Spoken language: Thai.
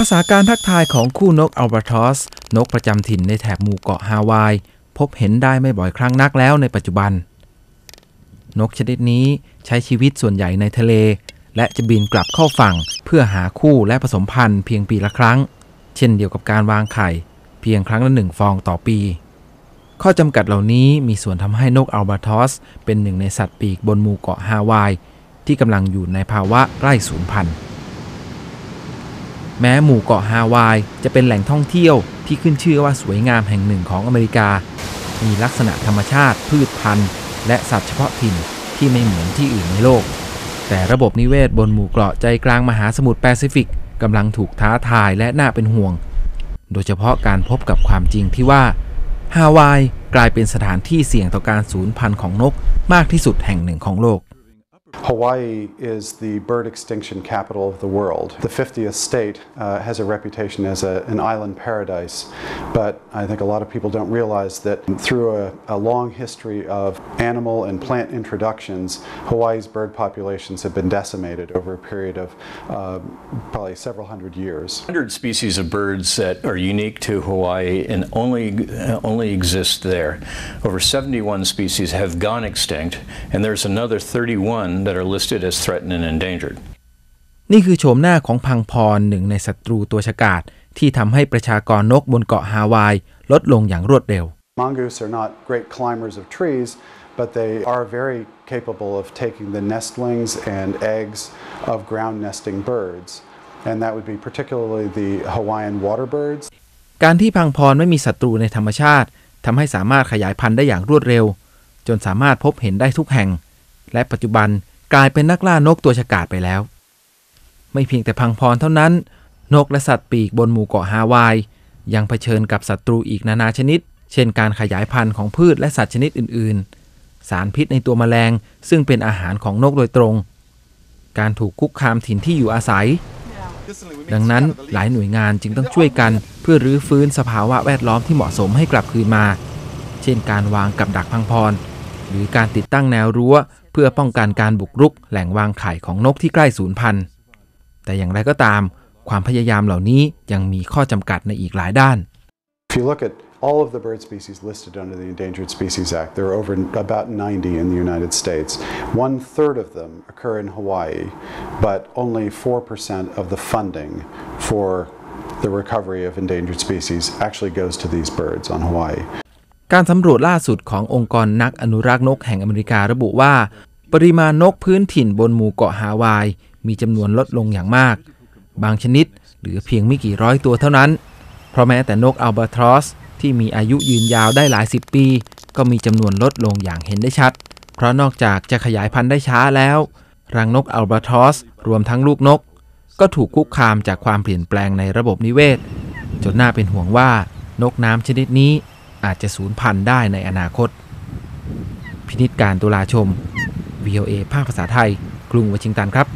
ภาษาการทักทายของคู่นกอัลบาทอส นกประจำถิ่นในแถบหมู่เกาะฮาวาย พบเห็นได้ไม่บ่อยครั้งนักแล้วในปัจจุบัน นกชนิดนี้ใช้ชีวิตส่วนใหญ่ในทะเล และจะบินกลับเข้าฝั่งเพื่อหาคู่และผสมพันธุ์เพียงปีละครั้ง เช่นเดียวกับการวางไข่ เพียงครั้งละหนึ่งฟองต่อปี ข้อจำกัดเหล่านี้มีส่วนทำให้นกอัลบาทอส เป็นหนึ่งในสัตว์ปีกบนหมู่เกาะฮาวาย ที่กำลังอยู่ในภาวะใกล้สูญพันธุ์ แม้หมู่เกาะฮาวาย จะเป็นแหล่งท่องเที่ยวที่ขึ้นชื่อว่าสวยงามแห่งหนึ่งของอเมริกา มีลักษณะธรรมชาติ พืชพันธุ์ และสัตว์เฉพาะถิ่นที่ไม่เหมือนที่อื่นในโลก แต่ระบบนิเวศบนหมู่เกาะใจกลางมหาสมุทรแปซิฟิกกำลังถูกท้าทายและน่าเป็นห่วง โดยเฉพาะการพบกับความจริงที่ว่าฮาวายกลายเป็นสถานที่เสี่ยงต่อการสูญพันธุ์ของนกมากที่สุดแห่งหนึ่งของโลก Hawaii is the bird extinction capital of the world. The 50th state uh, has a reputation as a, an island paradise, but I think a lot of people don't realize that through a, a, long history of animal and plant introductions, Hawaii's bird populations have been decimated over a period of uh, probably several hundred years. 100 species of birds that are unique to Hawaii and only, only exist there. Over 71 species have gone extinct, and there's another 31 that are listed as threatened and endangered. นี่คือโฉมหน้าของพังพรหนึ่งในศัตรูตัวฉกาจที่ทำให้ประชากรนกบนเกาะฮาวาย ลดลงอย่างรวดเร็ว Mongoose are not great climbers of trees, but they are very capable of taking the nestlings and eggs of ground nesting birds. And that would be particularly the Hawaiian water birds. การที่พังพรไม่มีศัตรูในธรรมชาติทำให้สามารถขยายพันธุ์ได้อย่างรวดเร็ว จนสามารถพบเห็นได้ทุกแห่ง และปัจจุบันกลายเป็นนักล่านกตัวฉกาจไปแล้ว ไม่เพียงแต่พังพรเท่านั้น นกและสัตว์ปีกบนหมู่เกาะฮาวาย ยังเผชิญกับศัตรูอีกนานาชนิด เช่นการขยายพันธุ์ของพืชและสัตว์ชนิดอื่น ๆ สารพิษในตัวแมลง ซึ่งเป็นอาหารของนกโดยตรง การถูกคุกคามถิ่นที่อยู่อาศัย ดังนั้นหลายหน่วยงานจึงต้องช่วยกัน เพื่อรื้อฟื้นสภาวะแวดล้อมที่เหมาะสมให้กลับคืนมา เช่น การวางกับดักพังพรหรือการติดตั้งแนวรั้ว พื่อป้องกันการบุกรุกแหล่งวางไข่ของนกที่ใกล้สูญพันธุ์ แต่อย่างไรก็ตาม ความพยายามเหล่านี้ยังมีข้อจำกัดในอีกหลายด้าน If you look at all of the bird species listed under the Endangered Species Act, there are over about 90 in the United States. One third of them occur in Hawaii, but only 4% of the funding for the recovery of endangered species actually goes to these birds on Hawaii. การสำรวจล่าสุดขององค์กรนักอนุรักษ์นกแห่งอเมริการะบุว่า ปริมาณนกพื้นถิ่นบนหมู่เกาะฮาวาย มีจำนวนลดลงอย่างมาก บางชนิดเหลือเพียงไม่กี่ร้อยตัวเท่านั้น เพราะแม้แต่นกอัลบาทรอสที่มีอายุยืนยาวได้หลายสิบปี ก็มีจำนวนลดลงอย่างเห็นได้ชัด เพราะนอกจากจะขยายพันธุ์ได้ช้าแล้ว รังนกอัลบาทรอสรวมทั้งลูกนก ก็ถูกคุกคามจากความเปลี่ยนแปลงในระบบนิเวศ จนน่าเป็นห่วงว่านกน้ำชนิดนี้ อาจจะสูญพันธุ์ได้ในอนาคต พินิจการตุลาชม VOA ภาคภาษาไทย กรุงวอชิงตันครับ